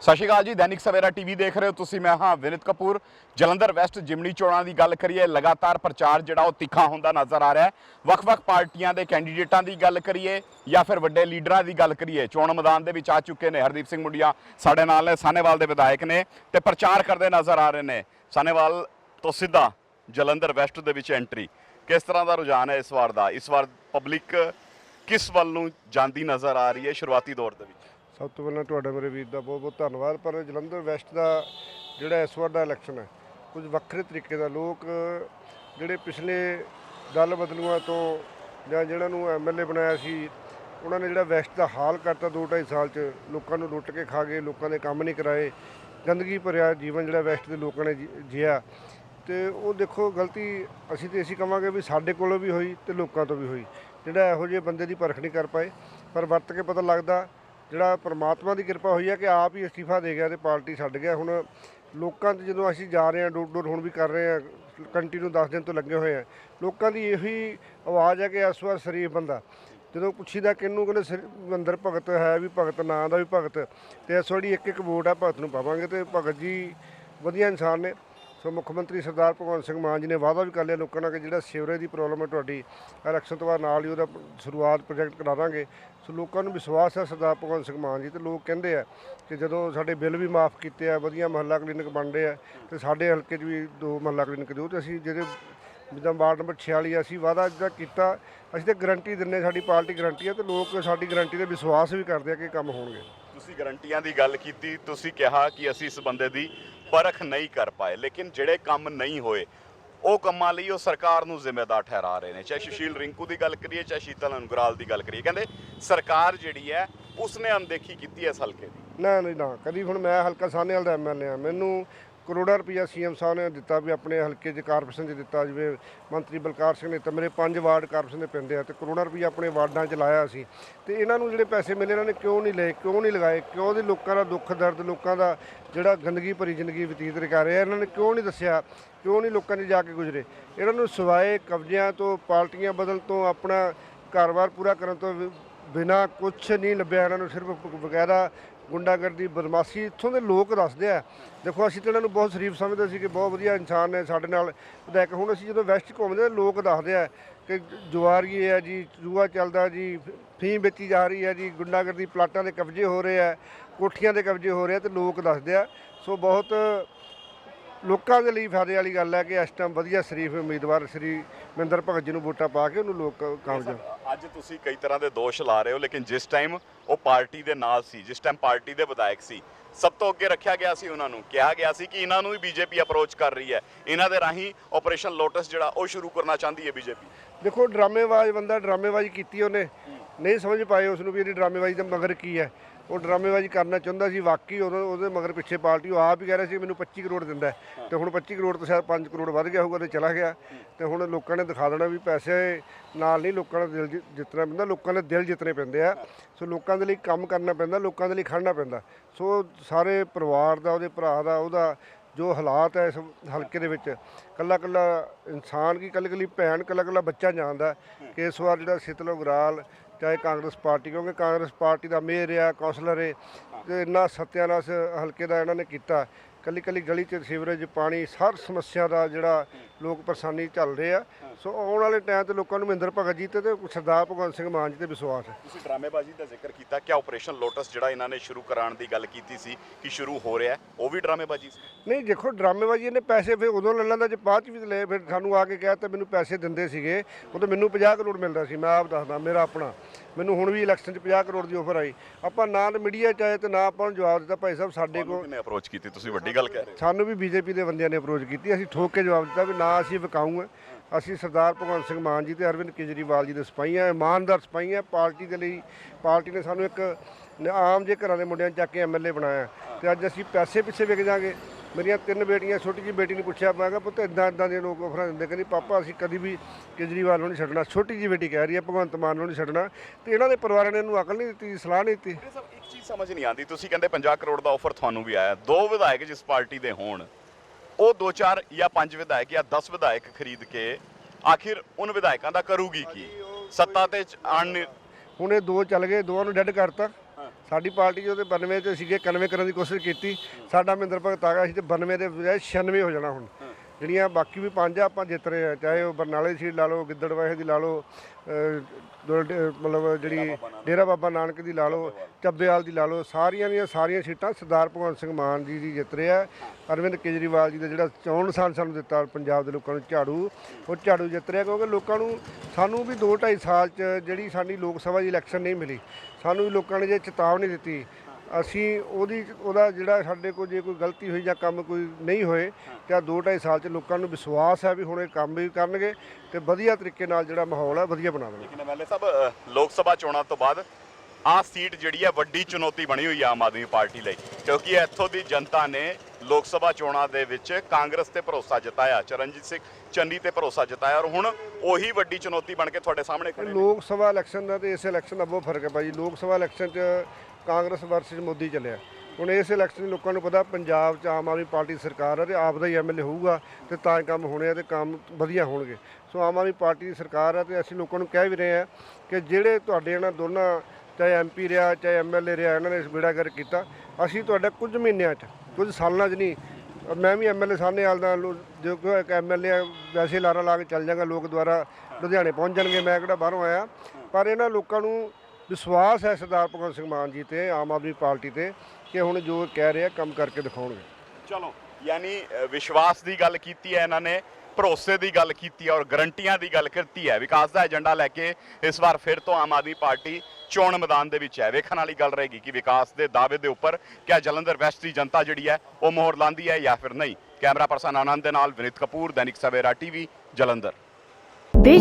ਸਤਿ ਸ਼੍ਰੀ ਅਕਾਲ ਜੀ, ਦੈਨਿਕ ਸਵੇਰਾ ਟੀਵੀ ਦੇਖ ਰਹੇ ਹੋ ਤੁਸੀਂ, ਮੈਂ ਹਾਂ ਵਿਨਿਤ ਕਪੂਰ। ਜਲੰਧਰ ਵੈਸਟ ਜਿਮਨੀ ਚੋਣਾਂ ਦੀ ਗੱਲ ਕਰੀਏ, ਲਗਾਤਾਰ ਪ੍ਰਚਾਰ ਜਿਹੜਾ ਉਹ ਤਿੱਖਾ ਹੁੰਦਾ ਨਜ਼ਰ ਆ ਰਿਹਾ ਹੈ। ਵੱਖ-ਵੱਖ ਪਾਰਟੀਆਂ ਦੇ ਕੈਂਡੀਡੇਟਾਂ ਦੀ ਗੱਲ ਕਰੀਏ ਜਾਂ ਫਿਰ ਵੱਡੇ ਲੀਡਰਾਂ ਦੀ ਗੱਲ ਕਰੀਏ, ਚੋਣ ਮੈਦਾਨ ਦੇ ਵਿੱਚ ਆ ਚੁੱਕੇ ਨੇ ਹਰਦੀਪ ਸਿੰਘ ਮੁੰਡੀਆਂ, ਸਾਡੇ ਨਾਲ ਨੇ ਸਾਨੇਵਾਲ ਦੇ ਵਿਧਾਇਕ ਨੇ ਤੇ ਪ੍ਰਚਾਰ ਕਰਦੇ ਨਜ਼ਰ ਆ ਰਹੇ ਨੇ। ਸਾਨੇਵਾਲ ਤੋਂ ਸਿੱਧਾ ਜਲੰਧਰ ਵੈਸਟ ਦੇ ਵਿੱਚ ਐਂਟਰੀ। ਕਿਸ ਤਰ੍ਹਾਂ ਦਾ ਰੁਝਾਨ ਹੈ ਇਸ ਵਾਰ ਦਾ? ਇਸ ਵਾਰ ਪਬਲਿਕ ਕਿਸ ਵੱਲ ਨੂੰ ਜਾਂਦੀ ਨਜ਼ਰ ਆ ਰਹੀ ਹੈ ਸ਼ੁਰੂਆਤੀ ਦੌਰ ਦੇ ਵਿੱਚ? ਸਭ ਤੋਂ ਪਹਿਲਾਂ ਤੁਹਾਡਾ ਮੇਰੇ ਵੀਰ ਦਾ ਬਹੁਤ ਬਹੁਤ ਧੰਨਵਾਦ, ਪਰ ਜਲੰਧਰ ਵੈਸਟ ਦਾ ਜਿਹੜਾ ਇਸ ਵਾਰ ਦਾ ਇਲੈਕਸ਼ਨ ਹੈ, ਕੁਝ ਵੱਖਰੇ ਤਰੀਕੇ ਦਾ, ਲੋਕ ਜਿਹੜੇ ਪਿਛਲੇ ਦਲ ਬਦਲੂਆਂ ਤੋਂ ਜਾਂ ਜਿਹਨਾਂ ਨੂੰ ਐਮਐਲਏ ਬਣਾਇਆ ਸੀ, ਉਹਨਾਂ ਨੇ ਜਿਹੜਾ ਵੈਸਟ ਦਾ ਹਾਲ ਕਰਤਾ 2.5 ਸਾਲ 'ਚ, ਲੋਕਾਂ ਨੂੰ ਲੁੱਟ ਕੇ ਖਾ ਗਏ, ਲੋਕਾਂ ਦੇ ਕੰਮ ਨਹੀਂ ਕਰਾਏ, ਗੰਦਗੀ ਭਰਿਆ ਜੀਵਨ ਜਿਹੜਾ ਵੈਸਟ ਦੇ ਲੋਕਾਂ ਨੇ ਜੀ- ਜੀਆ। ਤੇ ਉਹ ਦੇਖੋ ਗਲਤੀ, ਅਸੀਂ ਤੇ ਅਸੀਂ ਕਵਾਂਗੇ ਵੀ ਸਾਡੇ ਕੋਲੋਂ ਵੀ ਹੋਈ ਤੇ ਲੋਕਾਂ ਤੋਂ ਵੀ ਹੋਈ, ਜਿਹੜਾ ਇਹੋ ਜਿਹੇ ਬੰਦੇ ਦੀ ਪਰਖ ਨਹੀਂ ਕਰ ਪਾਏ, ਪਰ ਵਰਤ ਕੇ ਪਤਾ ਲੱਗਦਾ ਜਿਹੜਾ ਪ੍ਰਮਾਤਮਾ ਦੀ ਕਿਰਪਾ ਹੋਈ ਹੈ ਕਿ ਆਪ ਹੀ ਅਸਤੀਫਾ ਦੇ ਗਿਆ ਤੇ ਪਾਰਟੀ ਛੱਡ ਗਿਆ। ਹੁਣ ਲੋਕਾਂ 'ਚ ਜਦੋਂ ਅਸੀਂ ਜਾ ਰਹੇ ਹਾਂ ਡੋਰ ਡੋਰ ਹੁਣ ਵੀ ਕਰ ਰਹੇ ਹਾਂ ਕੰਟੀਨਿਊ 10 ਦਿਨ ਤੋਂ ਲੱਗੇ ਹੋਏ ਆ, ਲੋਕਾਂ ਦੀ ਇਹੀ ਆਵਾਜ਼ ਹੈ ਕਿ ਇਸ ਵਾਰ ਸ਼ਰੀਫ ਬੰਦਾ। ਜਦੋਂ ਪੁੱਛੀਦਾ ਕਿਹਨੂੰ, ਕਹਿੰਦੇ ਸਰ- ਅੰਦਰ ਭਗਤ ਹੈ ਵੀ ਭਗਤ, ਨਾਂ ਦਾ ਵੀ ਭਗਤ, ਤੇ ਇਸ ਵਾਰੀ ਇੱਕ ਇੱਕ ਵੋਟ ਆ, ਭਗਤ ਨੂੰ ਪਾਵਾਂਗੇ ਤੇ ਭਗਤ ਜੀ ਵਧੀਆ ਇਨਸਾਨ ਨੇ। ਸੋ ਮੁੱਖ ਮੰਤਰੀ ਸਰਦਾਰ ਭਗਵੰਤ ਸਿੰਘ ਮਾਨ ਜੀ ਨੇ ਵਾਅਦਾ ਵੀ ਕਰ ਲਿਆ ਲੋਕਾਂ ਨਾਲ ਕਿ ਜਿਹੜਾ ਸੀਵਰੇਜ ਦੀ ਪ੍ਰੋਬਲਮ ਹੈ ਤੁਹਾਡੀ ਇਲੈਕਸ਼ਨ ਤੋਂ ਬਾਅਦ ਨਾਲ ਹੀ ਉਹਦਾ ਸ਼ੁਰੂਆਤ ਪ੍ਰੋਜੈਕਟ ਕਰਾ ਦਾਂਗੇ। ਸੋ ਲੋਕਾਂ ਨੂੰ ਵਿਸ਼ਵਾਸ ਹੈ ਸਰਦਾਰ ਭਗਵੰਤ ਸਿੰਘ ਮਾਨ ਜੀ ਤੇ ਲੋਕ ਕਹਿੰਦੇ ਆ ਕਿ ਜਦੋਂ ਸਾਡੇ ਬਿੱਲ ਵੀ ਮਾਫ ਕੀਤੇ ਆ, ਵਧੀਆ ਮਹੱਲਾ ਕਲੀਨਿਕ ਬਣ ਰਹੇ ਆ ਤੇ ਸਾਡੇ ਹਲਕੇ 'ਚ ਵੀ ਦੋ ਮਹੱਲਾ ਕਲੀਨਿਕ ਦਿਓ ਤੇ ਅਸੀਂ ਜਿਹੜੇ ਜਿੱਦਾਂ ਵਾਰਡ ਨੰਬਰ 46 ਅਸੀਂ ਵਾਅਦਾ ਜਿੱਦਾਂ ਕੀਤਾ, ਅਸੀਂ ਤੇ ਗਰੰਟੀ ਦਿੰਨੇ ਸਾਡੀ ਪਾਰਟੀ ਗਰੰਟੀ ਹੈ ਤੇ ਲੋਕ ਸਾਡੀ ਗਰੰਟੀ ਤੇ ਵਿਸ਼ਵਾਸ ਵੀ ਕਰਦੇ ਆ ਕਿ ਕੰਮ ਹੋਣਗੇ। ਤੁਸੀਂ ਗਰੰਟੀਆਂ ਦੀ ਗੱਲ ਕੀਤੀ, ਤੁਸੀਂ ਕਿਹਾ ਕਿ ਅਸੀਂ ਇਸ ਬੰਦੇ ਦੀ ਪਰਖ ਨਹੀਂ ਕਰ ਪਾਏ, ਲੇਕਿਨ ਜਿਹੜੇ ਕੰਮ ਨਹੀਂ ਹੋਏ, ਉਹ ਕੰਮਾਂ ਲਈ ਉਹ ਸਰਕਾਰ ਨੂੰ ਜ਼ਿੰਮੇਦਾਰ ਠਹਿਰਾ ਰਹੇ ਨੇ। ਚਾਹੇ ਸੁਸ਼ੀਲ ਰਿੰਕੂ ਦੀ ਗੱਲ ਕਰੀਏ, ਚਾਹੇ ਸ਼ੀਤਲ ਅਨੁਗਰਾਲ ਦੀ ਗੱਲ ਕਰੀਏ, ਕਹਿੰਦੇ ਸਰਕਾਰ ਜਿਹੜੀ ਹੈ, ਉਸਨੇ ਅਣਦੇਖੀ ਕੀਤੀ ਹੈ ਇਸ ਹਲਕੇ ਦੀ। ਨਾ ਨਹੀਂ ਨਾ, ਕਦੀ ਹੁਣ ਮੈਂ ਹਲਕਾ ਸਾਹਨੇਵਾਲ ਦਾ ਐਮਐਲਏ ਆ ਮੈਨੂੰ ਕਰੋੜਾਂ ਰੁਪਈਆ ਸੀਐਮ ਸਾਹਿਬ ਨੇ ਦਿੱਤਾ ਵੀ ਆਪਣੇ ਹਲਕੇ 'ਚ ਕਾਰਪੋਰੇਸ਼ਨ 'ਚ ਦਿੱਤਾ, ਜਿਵੇਂ ਮੰਤਰੀ ਬਲਕਾਰ ਸਿੰਘ ਨੇ ਤਾਂ ਮੇਰੇ ਪੰਜ ਵਾਰਡ ਕਾਰਪੋਰੇਸ਼ਨ ਦੇ ਪੈਂਦੇ ਆ ਤੇ ਕਰੋੜਾਂ ਰੁਪਈਆ ਆਪਣੇ ਵਾਰਡਾਂ 'ਚ ਲਾਇਆ ਸੀ। ਤੇ ਇਹਨਾਂ ਨੂੰ ਜਿਹੜੇ ਪੈਸੇ ਮਿਲੇ, ਇਹਨਾਂ ਨੇ ਕਿਉਂ ਨਹੀਂ ਲਏ, ਕਿਉਂ ਨਹੀਂ ਲਗਾਏ, ਕਿਉਂ ਦੇ ਲੋਕਾਂ ਦਾ ਦੁੱਖ, ਦਰਦ, ਲੋਕਾਂ ਦਾ ਜਿਹੜਾ ਗੰਦਗੀ ਭਰੀ ਜ਼ਿੰਦਗੀ ਬਤੀਤ ਕਰ ਰਿਹਾ, ਇਹਨਾਂ ਨੇ ਕਿਉਂ ਨਹੀਂ ਦੱਸਿਆ, ਕਿਉਂ ਨਹੀਂ ਲੋਕਾਂ 'ਚ ਜਾ ਕੇ ਗੁਜ਼ਰੇ? ਇਹਨਾਂ ਨੂੰ ਸਿਵਾਏ ਕਬਜ਼ਿਆਂ ਤੋਂ, ਪਾਰਟੀਆਂ ਬਦਲ ਤੋਂ, ਆਪਣਾ ਕਾਰੋਬਾਰ ਪੂਰਾ ਕਰਨ ਤੋਂ ਵੀ ਬਿਨਾ ਕੁਝ ਨਹੀਂ ਲੱਭਿਆ, ਇਹਨਾਂ ਨੂੰ ਸਿਰਫ ਵਗੈਰਾ ਗੁੰਡਾਗਰਦੀ ਬਦਮਾਸ਼ੀ ਇੱਥੋਂ ਦੇ ਲੋਕ ਦੱਸਦੇ ਆ। ਦੇਖੋ ਅਸੀਂ ਤਾਂ ਇਹਨਾਂ ਨੂੰ ਬਹੁਤ ਸ਼ਰੀਫ ਸਮਝਦੇ ਸੀ ਕਿ ਬਹੁਤ ਵਧੀਆ ਇਨਸਾਨ ਨੇ ਸਾਡੇ ਨਾਲ। ਵਿਧਾਇਕ ਹੁਣ ਅਸੀਂ ਜਦੋਂ ਵੈਸਟ ਘੁੰਮਦੇ ਹਾਂ, ਲੋਕ ਦੱਸਦੇ ਆ ਕਿ ਜੁਆਰੀ ਹੈ ਜੀ ਜੂਆ ਚੱਲਦਾ ਜੀ ਫੀਮ ਵੇਚੀ ਜਾ ਰਹੀ ਹੈ ਜੀ ਗੁੰਡਾਗਰਦੀ ਪਲਾਟਾਂ ਦੇ ਕਬਜ਼ੇ ਹੋ ਰਹੇ ਆ ਕੋਠੀਆਂ ਦੇ ਕਬਜ਼ੇ ਹੋ ਰਹੇ ਆ ਤੇ ਲੋਕ ਦੱਸਦੇ ਆ। ਸੋ ਬਹੁਤ ਲੋਕਾਂ ਦੇ ਲਈ ਫਾਇਦੇ ਵਾਲੀ ਗੱਲ ਹੈ ਕਿ ਇਸ ਟਾਈਮ ਵਧੀਆ ਸ਼ਰੀਫ ਉਮੀਦਵਾਰ ਸ੍ਰੀ ਮਹਿੰਦਰ ਭਗਤ ਜੀ ਨੂੰ ਵੋਟਾਂ ਪਾ ਕੇ ਉਹਨੂੰ ਲੋਕ ਕਾਮਯਾਬ ਅੱਜ ਤੁਸੀਂ ਕਈ ਤਰ੍ਹਾਂ ਦੇ ਦੋਸ਼ ਲਾ ਰਹੇ ਹੋ ਲੇਕਿਨ ਜਿਸ ਟਾਈਮ ਉਹ ਪਾਰਟੀ ਦੇ ਨਾਲ ਸੀ ਜਿਸ ਟਾਈਮ ਪਾਰਟੀ ਦੇ ਵਿਧਾਇਕ ਸੀ ਸਭ ਤੋਂ ਅੱਗੇ ਰੱਖਿਆ ਗਿਆ ਸੀ ਉਹਨਾਂ ਨੂੰ ਕਿਹਾ ਗਿਆ ਸੀ ਕਿ ਇਹਨਾਂ ਨੂੰ ਵੀ ਬੀਜੇਪੀ ਅਪਰੋਚ ਕਰ ਰਹੀ ਹੈ। ਇਹਨਾਂ ਦੇ ਰਾਹੀਂ ਆਪਰੇਸ਼ਨ ਲੋਟਸ ਜਿਹੜਾ ਉਹ ਸ਼ੁਰੂ ਕਰਨਾ ਚਾਹੁੰਦੀ ਹੈ ਬੀਜੇਪੀ ਦੇਖੋ ਡਰਾਮੇਬਾਜ਼ ਬੰਦਾ ਡਰਾਮੇਬਾਜ਼ੀ ਕੀਤੀ ਉਹਨੇ ਨਹੀਂ ਸਮਝ ਪਾਏ ਉਸ ਨੂੰ ਵੀ ਇਹਦੀ ਡਰਾਮੇਬਾਜ਼ੀ ਦਾ ਮਗਰ ਕੀ ਹੈ। ਉਹ ਡਰਾਮੇਬਾਜ਼ੀ ਕਰਨਾ ਚਾਹੁੰਦਾ ਸੀ, ਵਾਕਈ ਉਦੋਂ ਉਹਦੇ ਮਗਰ ਪਿੱਛੇ ਪਾਰਟੀ, ਉਹ ਆਪ ਹੀ ਕਹਿ ਰਿਹਾ ਸੀ ਮੈਨੂੰ 25 ਕਰੋੜ ਦਿੰਦਾ ਹੈ। ਤੇ ਹੁਣ 25 ਕਰੋੜ ਤੋਂ ਸ਼ਾਇਦ 5 ਕਰੋੜ ਵੱਧ ਗਿਆ ਹੋਊਗਾ ਤੇ ਚਲਾ ਗਿਆ। ਤੇ ਹੁਣ ਲੋਕਾਂ ਨੇ ਦਿਖਾ ਦੇਣਾ ਵੀ ਪੈਸੇ ਨਾਲ ਨਹੀਂ ਲੋਕਾਂ ਦਾ ਦਿਲ ਜਿ- ਜਿੱਤਣਾ ਪੈਂਦਾ, ਲੋਕਾਂ ਦੇ ਦਿਲ ਜਿੱਤਣੇ ਪੈਂਦੇ ਆ। ਸੋ ਲੋਕਾਂ ਦੇ ਲਈ ਕੰਮ ਕਰਨਾ ਪੈਂਦਾ, ਲੋਕਾਂ ਦੇ ਲਈ ਖੜਨਾ ਪੈਂਦਾ। ਸੋ ਸਾਰੇ ਪਰਿਵਾਰ ਦਾ, ਉਹਦੇ ਭਰਾ ਦਾ, ਉਹਦਾ ਜੋ ਹਾਲਾਤ ਹੈ ਇਸ ਹਲਕੇ ਦੇ ਵਿੱਚ ਕੱਲਾ ਕੱਲਾ ਇਨਸਾਨ ਕੀ ਕੱਲੀ ਕੱਲੀ ਭੈਣ ਕੱਲਾ ਕੱਲਾ ਬੱਚਾ ਜਾਣਦਾ। ਕਿ ਇਸ ਵਾਰ ਜਿਹੜਾ ਸ਼ੀਤਲ ਉਗਰਾਲ ਚਾਹੇ ਕਾਂਗਰਸ ਪਾਰਟੀ, ਕਿਉਂਕਿ ਕਾਂਗਰਸ ਪਾਰਟੀ ਦਾ ਮੇਅਰ ਆ, ਕੌਂਸਲਰ ਹੈ ਤੇ ਇੰਨਾ ਸਤਿਆਨਾਸ਼ ਹਲਕੇ ਦਾ ਇਹਨਾਂ ਨੇ ਕੀਤਾ। ਕੱਲੀ ਕੱਲੀ ਗਲੀ 'ਚ ਸੀਵਰੇਜ, ਪਾਣੀ, ਹਰ ਸਮੱਸਿਆ ਦਾ ਜਿਹੜਾ ਲੋਕ ਪਰੇਸ਼ਾਨੀ ਚੱਲ ਰਹੇ ਆ। ਸੋ ਆਉਣ ਵਾਲੇ ਟਾਈਮ ਤੇ ਲੋਕਾਂ ਨੂੰ ਮਹਿੰਦਰ ਭਗਤ ਜੀ ਤੇ ਤੇ ਸਰਦਾਰ ਭਗਵੰਤ ਸਿੰਘ ਮਾਨ ਜੀ ਤੇ ਵਿਸ਼ਵਾਸ ਹੈ। ਤੁਸੀਂ ਡਰਾਮੇਬਾਜ਼ੀ ਦਾ ਜ਼ਿਕਰ ਕੀਤਾ ਕਿ ਆਪਰੇਸ਼ਨ ਲੋਟਸ ਜਿਹੜਾ ਇਹਨਾਂ ਨੇ ਸ਼ੁਰੂ ਕਰਾਉਣ ਦੀ ਗੱਲ ਕੀਤੀ ਸੀ ਕਿ ਸ਼ੁਰੂ ਹੋ ਰਿਹਾ ਉਹ ਵੀ ਡਰਾਮੇਬਾਜ਼ੀ ਸੀ? ਨਹੀਂ ਦੇਖੋ ਡਰਾਮੇਬਾਜ਼ੀ ਇਹਨੇ ਪੈਸੇ ਫਿਰ ਉਦੋਂ ਲੈ ਲੈਂਦਾ ਜੇ ਬਾਅਦ ਚ ਵੀ ਲਏ ਫਿਰ ਸਾਨੂੰ ਆ ਕੇ ਕਹਿ ਤਾ ਮੈਨੂੰ ਪੈਸੇ ਦਿੰਦੇ ਸੀਗੇ ਉਹ ਤਾਂ ਮੈਨੂੰ 50 ਕਰੋੜ ਮਿਲਦਾ ਸੀ ਮੈਂ ਆਪ ਦੱਸਦਾ ਮੇਰਾ ਆਪਣਾ। ਮੈਨੂੰ ਹੁਣ ਵੀ ਇਲੈਕਸ਼ਨ 'ਚ 50 ਕਰੋੜ ਦੀ ਆਫਰ ਆਈ। ਆਪਾਂ ਨਾ ਮੀਡੀਆ 'ਚ ਆਏ ਤੇ ਨਾ ਆਪਾਂ ਨੂੰ ਜਵਾਬ ਦਿੱਤਾ ਭਾਈ ਸਾਹਿਬ ਸਾਡੇ ਕੋਲ ਕਿਹਨੇ ਅਪਰੋਚ ਕੀਤੀ? ਤੁਸੀਂ ਵੱਡੀ ਗੱਲ ਕਹਿ ਰਹੇ ਸਾਨੂੰ ਵੀ ਬੀਜੇਪੀ ਦੇ ਬੰਦਿਆਂ ਨੇ ਅਪਰੋਚ ਕੀਤੀ ਅਸੀਂ ਠੋਕ ਕੇ ਜਵਾਬ ਦਿੱਤਾ ਵੀ ਨਾ ਅਸੀਂ ਵਿਕਾਊ ਹਾਂ ਅਸੀਂ ਸਰਦਾਰ ਭਗਵੰਤ ਸਿੰਘ ਮਾਨ ਜੀ ਤੇ ਅਰਵਿੰਦ ਕੇਜਰੀਵਾਲ ਜੀ ਦੇ ਸਿਪਾਹੀਆਂ ਇਮਾਨਦਾਰ ਸਿਪਾਹੀ ਸਿਪਾਹੀਆਂ ਪਾਰਟੀ ਦੇ ਲਈ, ਪਾਰਟੀ ਨੇ ਸਾਨੂੰ ਇੱਕ ਆਮ ਜੇ ਘਰਾਂ ਦੇ ਮੁੰਡਿਆਂ ਨੂੰ ਚੱਕ ਕੇ ਐਮਐਲਏ ਬਣਾਇਆ। ਤੇ ਅੱਜ ਅਸੀਂ ਪੈਸੇ ਪਿੱਛੇ ਵਿਕ ਜਾਾਂਗੇ। ਮੇਰੀਆਂ ਤਿੰਨ ਬੇਟੀਆਂ, ਛੋਟੀ ਜਿਹੀ ਬੇਟੀ ਨੂੰ ਪੁੱਛਿਆ, ਮੈਂ ਕਿਹਾ ਪੁੱਤ ਇਦਾਂ ਇਦਾਂ ਦੇ ਲੋਕ ਆਫਰਾਂ ਦਿੰਦੇ, ਕਹਿੰਦੀ, ਪਾਪਾ, ਅਸੀਂ ਕਦੀ ਵੀ ਕੇਜਰੀਵਾਲ ਨੂੰ ਨਹੀਂ ਛੱਡਣਾ। ਛੋਟੀ ਜਿਹੀ ਬੇਟੀ ਕਹਿ ਰਹੀ ਹੈ, ਭਗਵੰਤ ਮਾਨ ਨੂੰ ਨਹੀਂ ਛੱਡਣਾ। ਤੇ ਇਹਨਾਂ ਦੇ ਪਰਿਵਾਰਾਂ ਨੇ ਇਹਨੂੰ ਅਕਲ ਨਹੀਂ ਦਿੱਤੀ, ਸਲਾਹ ਨਹੀਂ ਦਿੱਤੀ। ਸਭ ਇੱਕ ਚੀਜ਼ ਸਮਝ ਨਹੀਂ ਆਉਂਦੀ। ਤੁਸੀਂ ਕਹਿੰਦੇ 50 ਕਰੋੜ ਦਾ ਆਫਰ ਤੁਹਾਨੂੰ ਵੀ ਆਇਆ। ਦੋ ਵਿਧਾਇਕ ਜਿਸ ਪਾਰਟੀ ਦੇ ਹੋਣ ਉਹ ਦੋ ਚਾਰ ਜਾਂ ਪੰਜ ਵਿਧਾਇਕ ਜਾਂ 10 ਵਿਧਾਇਕ ਖਰੀਦ ਕੇ ਆਖਿਰ ਉਹਨਾਂ ਵਿਧਾਇਕਾਂ ਦਾ ਕਰੂਗੀ ਕੀ? ਸੱਤਾ ਤੇ ਆਣ ਹੁਣ ਇਹ ਦੋ ਚੱਲ ਗਏ ਦੋਵਾਂ ਨੂੰ ਡੈਡ ਕਰਤਾ। ਸਾਡੀ ਪਾਰਟੀ ਜਦੋਂ 92 ਤੇ ਸੀਗੇ 91 ਕਰਨ ਦੀ ਕੋਸ਼ਿਸ਼ ਕੀਤੀ। ਸਾਡਾ ਮਹਿੰਦਰ ਭਗਤ ਆ ਗਿਆ ਸੀ ਤੇ 92 ਦੇ ਬਜਾਏ 96 ਹੋ ਜਾਣਾ ਹੁਣ। ਜਿਹੜੀਆਂ ਬਾਕੀ ਵੀ ਪੰਜ ਆਪਾਂ ਜਿੱਤ ਰਹੇ ਆ ਚਾਹੇ ਉਹ ਬਰਨਾਲੇ ਸੀਟ ਲਾ ਲਓ ਗਿੱਦੜਵਾਹੇ ਦੀ ਲਾ ਲਓ ਮਤਲਬ ਜਿਹੜੀ ਡੇਰਾ ਬਾਬਾ ਨਾਨਕ ਦੀ ਲਾ ਲਓ ਚੱਬੇਵਾਲ ਦੀ ਲਾ ਲਓ ਸਾਰੀਆਂ ਦੀਆਂ ਸਾਰੀਆਂ ਸੀਟਾਂ ਸਰਦਾਰ ਭਗਵੰਤ ਸਿੰਘ ਮਾਨ ਜੀ ਦੀ ਜਿੱਤ ਰਿਹਾ ਅਰਵਿੰਦ ਕੇਜਰੀਵਾਲ ਜੀ ਦਾ ਜਿਹੜਾ ਚੋਣ ਨਿਸ਼ਾਨ ਸਾਨੂੰ ਦਿੱਤਾ ਪੰਜਾਬ ਦੇ ਲੋਕਾਂ ਨੂੰ ਝਾੜੂ ਉਹ ਝਾੜੂ ਜਿੱਤ ਰਿਹਾ ਕਿਉਂਕਿ ਲੋਕਾਂ ਨੂੰ ਸਾਨੂੰ ਵੀ 2 2.5 ਸਾਲ ਚ ਜਿਹੜੀ ਸਾਡੀ ਲੋਕ ਸਭਾ ਦੀ ਇਲੈਕਸ਼ਨ ਨਹੀਂ ਮਿਲੀ ਸਾਨੂੰ ਵੀ ਲੋਕਾਂ ਨੇ ਜੇ ਚੇਤਾਵਨੀ ਦਿੱਤੀ ਅਸੀਂ ਉਹਦੀ ਉਹਦਾ ਜਿਹੜਾ ਸਾਡੇ ਕੋਲ ਜੇ ਕੋਈ ਗਲਤੀ ਹੋਈ ਜਾਂ ਕੰਮ ਕੋਈ ਨਹੀਂ ਹੋਏ ਤਾਂ 2 2.5 ਸਾਲ ਚ ਲੋਕਾਂ ਨੂੰ ਵਿਸ਼ਵਾਸ ਹੈ ਵੀ ਹੁਣ ਇਹ ਕੰਮ ਵੀ ਕਰਨਗੇ ਤੇ ਵਧੀਆ ਤਰੀਕੇ ਨਾਲ ਜਿਹੜਾ ਮਾਹੌਲ ਹੈ ਵਧੀਆ ਬਣਾ ਦੇਣਗੇ। ਲੇਕਿਨ ਐਮਐਲਏ ਸਾਹਿਬ ਲੋਕ ਸਭਾ ਚੋਣਾਂ ਤੋਂ ਬਾਅਦ ਆਹ ਸੀਟ ਜਿਹੜੀ ਹੈ ਵੱਡੀ ਚੁਣੌਤੀ ਬਣੀ ਹੋਈ ਆਮ ਆਦਮੀ ਪਾਰਟੀ ਲਈ ਕਿਉਂਕਿ ਇੱਥੋਂ ਦੀ ਜਨਤਾ ਨੇ ਲੋਕ ਸਭਾ ਚੋਣਾਂ ਦੇ ਵਿੱਚ ਕਾਂਗਰਸ ਤੇ ਭਰੋਸਾ ਜਤਾਇਆ ਚਰਨਜੀਤ ਸਿੰਘ ਚੰਨੀ ਤੇ ਭਰੋਸਾ ਜਤਾਇਆ ਔਰ ਹੁਣ ਉਹੀ ਵੱਡੀ ਚੁਣੌਤੀ ਬਣ ਕੇ ਤੁਹਾਡੇ ਸਾਹਮਣੇ ਖੜੇ ਲੋਕ ਸਭਾ ਇਲੈਕਸ਼ਨ ਦਾ ਤੇ ਇਸ ਇਲੈਕਸ਼ਨ ਦਾ ਬਹੁਤ ਫ਼ਰਕ ਹੈ ਭਾਜੀ। ਲੋਕ ਸਭਾ ਇਲੈਕਸ਼ਨ 'ਚ ਕਾਂਗਰਸ ਵਰਸਸ ਮੋਦੀ ਚੱਲਿਆ। ਹੁਣ ਇਸ ਇਲੈਕਸ਼ਨ 'ਚ ਲੋਕਾਂ ਨੂੰ ਪਤਾ, ਪੰਜਾਬ 'ਚ ਆਮ ਆਦਮੀ ਪਾਰਟੀ ਸਰਕਾਰ ਹੈ ਤੇ ਆਪ ਦਾ ਹੀ ਐਮਐਲਏ ਹੋਊਗਾ ਤੇ ਤਾਂ ਹੀ ਕੰਮ ਹੋਣੇ ਆ ਤੇ ਕੰਮ ਵਧੀਆ ਹੋਣਗੇ। ਸੋ ਆਮ ਆਦਮੀ ਪਾਰਟੀ ਦੀ ਸਰਕਾਰ ਹੈ ਤੇ ਅਸੀਂ ਲੋਕਾਂ ਨੂੰ ਕਹਿ ਵੀ ਰਹੇ ਹਾਂ ਕਿ ਜਿਹੜੇ ਤੁਹਾਡੇ ਇਹਨਾਂ ਦੋਨਾਂ, ਚਾਹੇ ਐਮਪੀ ਰਿਹਾ, ਚਾਹੇ ਐਮਐਲਏ ਰਿਹਾ, ਇਹਨਾਂ ਨੇ ਇਸ ਬੇੜਾ ਕਰ ਕੀਤਾ। ਅਸੀਂ ਤੁਹਾਡਾ ਕੁਝ ਮਹੀਨਿਆਂ 'ਚ, ਕੁਝ ਸਾਲਾਂ 'ਚ ਨਹੀਂ, ਮੈਂ ਵੀ ਐਮਐਲਏ ਸਾਹਮਣੇ ਵਾਲ ਦਾ ਜੋ ਕਿ ਇੱਕ ਐਮਐਲਏ ਵੈਸੇ ਲਾਰਾ ਲਾ ਕੇ ਚੱਲ ਜਾਗਾ, ਲੋਕ ਦੁਆਰਾ ਲੁਧਿਆਣੇ ਪਹੁੰਚ ਜਾਣਗੇ, ਮੈਂ ਕਿਹੜਾ ਬਾਹਰੋਂ ਆਇਆ। ਪਰ ਇਹਨਾਂ ਲੋਕਾਂ ਨੂੰ ਵਿਸ਼ਵਾਸ ਹੈ ਸਰਦਾਰ ਭਗਵੰਤ ਸਿੰਘ ਮਾਨ ਜੀ ਤੇ, ਆਮ ਆਦਮੀ ਪਾਰਟੀ ਤੇ, ਕਿ ਹੁਣ ਜੋ ਕਹਿ ਰਹੇ ਆ ਕੰਮ ਕਰਕੇ ਦਿਖਾਉਣਗੇ। ਚਲੋ, ਯਾਨੀ ਵਿਸ਼ਵਾਸ ਦੀ ਗੱਲ ਕੀਤੀ ਹੈ ਇਹਨਾਂ ਨੇ, ਭਰੋਸੇ ਦੀ ਗੱਲ ਕੀਤੀ ਹੈ ਔਰ ਗਰੰਟੀਆਂ ਦੀ ਗੱਲ ਕੀਤੀ ਹੈ। ਵਿਕਾਸ ਦਾ ਏਜੰਡਾ ਲੈ ਕੇ ਇਸ ਵਾਰ ਫਿਰ ਤੋਂ ਆਮ ਆਦਮੀ ਪਾਰਟੀ ਚੋਣ ਮੈਦਾਨ ਦੇ ਵਿੱਚ ਹੈ। ਵੇਖਣ ਵਾਲੀ ਗੱਲ ਰਹੇਗੀ ਕਿ ਵਿਕਾਸ ਦੇ ਦਾਅਵੇ ਦੇ ਉੱਪਰ ਕਿਆ ਜਲੰਧਰ ਵੈਸਟ ਦੀ ਜਨਤਾ ਜਿਹੜੀ ਹੈ, ਉਹ ਮੋਹਰ ਲਾਂਦੀ ਹੈ ਜਾਂ ਫਿਰ ਨਹੀਂ। ਕੈਮਰਾ ਪਰਸਨ ਆਨੰਦ ਦੇ ਨਾਲ ਵਿਨੀਤ ਕਪੂਰ, ਦੈਨਿਕ ਸਵੇਰਾ ਟੀਵੀ, ਜਲੰਧਰ।